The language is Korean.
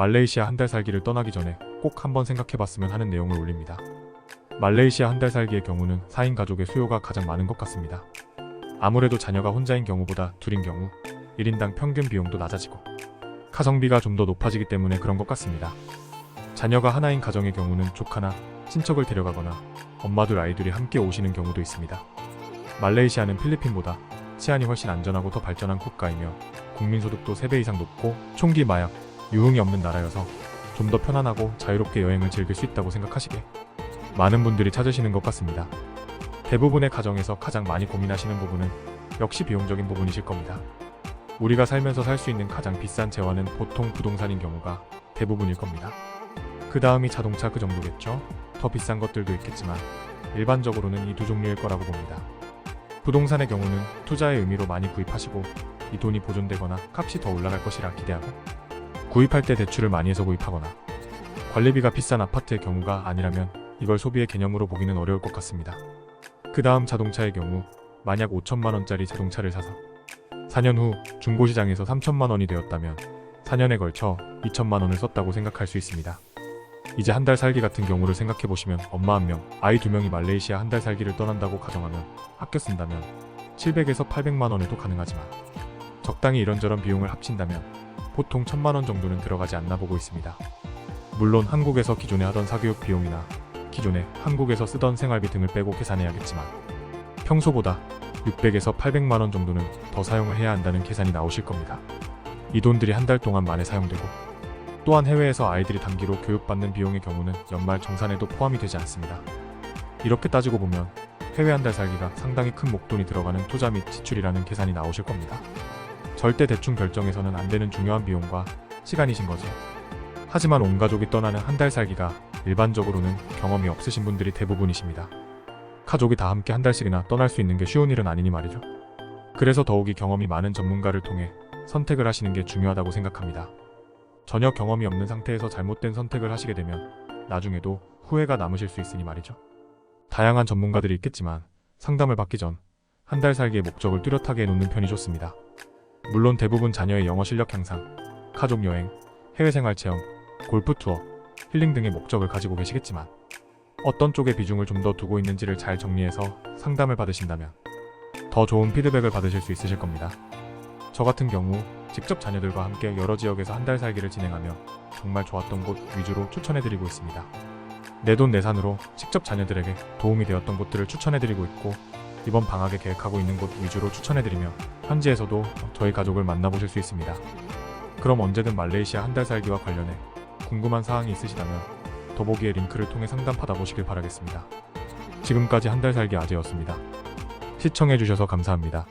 말레이시아 한 달 살기를 떠나기 전에 꼭 한번 생각해봤으면 하는 내용을 올립니다. 말레이시아 한 달 살기의 경우는 4인 가족의 수요가 가장 많은 것 같습니다. 아무래도 자녀가 혼자인 경우보다 둘인 경우 1인당 평균 비용도 낮아지고 가성비가 좀 더 높아지기 때문에 그런 것 같습니다. 자녀가 하나인 가정의 경우는 조카나 친척을 데려가거나 엄마들 아이들이 함께 오시는 경우도 있습니다. 말레이시아는 필리핀보다 치안이 훨씬 안전하고 더 발전한 국가이며 국민소득도 3배 이상 높고 총기 마약, 유흥이 없는 나라여서 좀 더 편안하고 자유롭게 여행을 즐길 수 있다고 생각하시게 많은 분들이 찾으시는 것 같습니다. 대부분의 가정에서 가장 많이 고민하시는 부분은 역시 비용적인 부분이실 겁니다. 우리가 살면서 살 수 있는 가장 비싼 재화는 보통 부동산인 경우가 대부분일 겁니다. 그 다음이 자동차 그 정도겠죠? 더 비싼 것들도 있겠지만 일반적으로는 이 두 종류일 거라고 봅니다. 부동산의 경우는 투자의 의미로 많이 구입하시고 이 돈이 보존되거나 값이 더 올라갈 것이라 기대하고 구입할 때 대출을 많이 해서 구입하거나 관리비가 비싼 아파트의 경우가 아니라면 이걸 소비의 개념으로 보기는 어려울 것 같습니다. 그 다음 자동차의 경우 만약 5천만 원짜리 자동차를 사서 4년 후 중고시장에서 3천만 원이 되었다면 4년에 걸쳐 2천만 원을 썼다고 생각할 수 있습니다. 이제 한 달 살기 같은 경우를 생각해 보시면 엄마 한 명, 아이 두 명이 말레이시아 한 달 살기를 떠난다고 가정하면 아껴 쓴다면 700에서 800만 원에도 가능하지만 적당히 이런저런 비용을 합친다면 보통 1000만 원 정도는 들어가지 않나 보고 있습니다. 물론 한국에서 기존에 하던 사교육 비용이나 기존에 한국에서 쓰던 생활비 등을 빼고 계산해야겠지만 평소보다 600에서 800만 원 정도는 더 사용을 해야 한다는 계산이 나오실 겁니다. 이 돈들이 한 달 동안 만에 사용되고 또한 해외에서 아이들이 단기로 교육받는 비용의 경우는 연말 정산에도 포함이 되지 않습니다. 이렇게 따지고 보면 해외 한 달 살기가 상당히 큰 목돈이 들어가는 투자 및 지출이라는 계산이 나오실 겁니다. 절대 대충 결정해서는 안 되는 중요한 비용과 시간이신 거죠. 하지만 온 가족이 떠나는 한 달 살기가 일반적으로는 경험이 없으신 분들이 대부분이십니다. 가족이 다 함께 한 달씩이나 떠날 수 있는 게 쉬운 일은 아니니 말이죠. 그래서 더욱이 경험이 많은 전문가를 통해 선택을 하시는 게 중요하다고 생각합니다. 전혀 경험이 없는 상태에서 잘못된 선택을 하시게 되면 나중에도 후회가 남으실 수 있으니 말이죠. 다양한 전문가들이 있겠지만 상담을 받기 전 한 달 살기의 목적을 뚜렷하게 해놓는 편이 좋습니다. 물론 대부분 자녀의 영어 실력 향상, 가족 여행, 해외 생활 체험, 골프 투어, 힐링 등의 목적을 가지고 계시겠지만 어떤 쪽에 비중을 좀 더 두고 있는지를 잘 정리해서 상담을 받으신다면 더 좋은 피드백을 받으실 수 있으실 겁니다. 저 같은 경우 직접 자녀들과 함께 여러 지역에서 한 달 살기를 진행하며 정말 좋았던 곳 위주로 추천해드리고 있습니다. 내 돈 내산으로 직접 자녀들에게 도움이 되었던 곳들을 추천해드리고 있고 이번 방학에 계획하고 있는 곳 위주로 추천해드리며 현지에서도 저희 가족을 만나보실 수 있습니다. 그럼 언제든 말레이시아 한 달 살기와 관련해 궁금한 사항이 있으시다면 더보기의 링크를 통해 상담 받아보시길 바라겠습니다. 지금까지 한 달 살기 아재였습니다. 시청해주셔서 감사합니다.